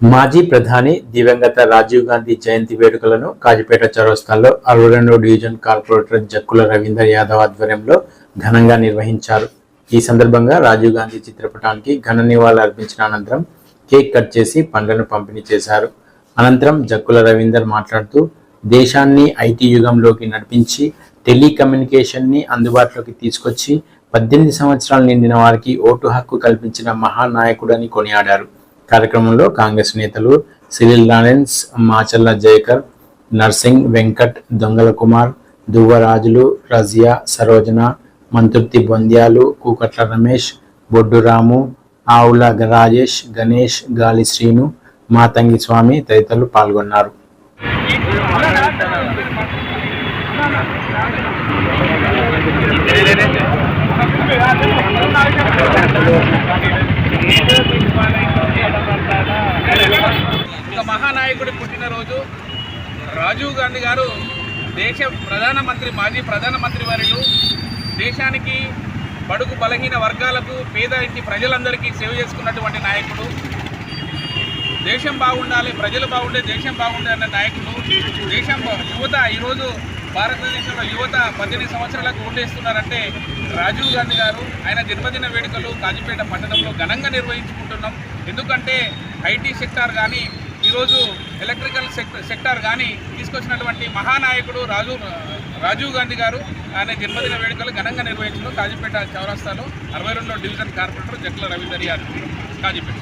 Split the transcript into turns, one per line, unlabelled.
మాజీ ప్రధాని దివంగత రాజీవ్ గాంధీ జయంతి వేడుకలను కాజిపేట చౌరస్తాల్లో అరవై డివిజన్ కార్పొరేటర్ జక్కుల రవీందర్ యాదవ్ ఆధ్వర్యంలో ఘనంగా నిర్వహించారు. ఈ సందర్భంగా రాజీవ్ గాంధీ చిత్రపటానికి ఘన నివాళులు అర్పించిన అనంతరం కేక్ కట్ చేసి పండ్లను పంపిణీ చేశారు. అనంతరం జక్కుల రవీందర్ మాట్లాడుతూ దేశాన్ని ఐటీ యుగంలోకి నడిపించి టెలికమ్యూనికేషన్ని అందుబాటులోకి తీసుకొచ్చి పద్దెనిమిది సంవత్సరాలు నిండిన వారికి ఓటు హక్కు కల్పించిన మహానాయకుడని కొనియాడారు. కార్యక్రమంలో కాంగ్రెస్ నేతలు సిరిల్ లారెన్స్ మాచల్ల జయకర్ నర్సింగ్ వెంకట్ దొంగల కుమార్ దువ్వరాజులు రజియా సరోజన మంతుర్తి బొంద్యాలు కూకట్ల రమేష్ బొడ్డురాము ఆవుల రాజేష్ గణేష్ గాలి శ్రీను మాతంగి స్వామి తదితరులు పాల్గొన్నారు.
ఒక మహానాయకుడి పుట్టినరోజు. రాజీవ్ గాంధీ గారు దేశ ప్రధానమంత్రి మాజీ ప్రధానమంత్రి వారిలు దేశానికి బడుగు బలహీన వర్గాలకు పేద ఇంటి ప్రజలందరికీ సేవ చేసుకున్నటువంటి నాయకుడు. దేశం బాగుండాలి ప్రజలు బాగుండే దేశం బాగుండే అన్న నాయకుడు. దేశం యువత ఈరోజు భారతదేశంలో యువత పద్దెనిమిది సంవత్సరాలకు ఓటేస్తున్నారంటే రాజీవ్ గాంధీ గారు. ఆయన జన్మదిన వేడుకలు కాజీపేట పట్టణంలో ఘనంగా నిర్వహించుకుంటున్నాం. ఎందుకంటే ఐటీ సెక్టార్ కానీ ఈరోజు ఎలక్ట్రికల్ సెక్టార్ కానీ తీసుకొచ్చినటువంటి మహానాయకుడు రాజు రాజీవ్ గాంధీ గారు ఆయన జన్మదిన వేడుకలు ఘనంగా నిర్వహించడం కాజీపేట చౌరస్తాలో అరవై రెండో డివిజన్ కార్పొరేటర్ జట్ల రవీందర్ గారు. కాజీపేట.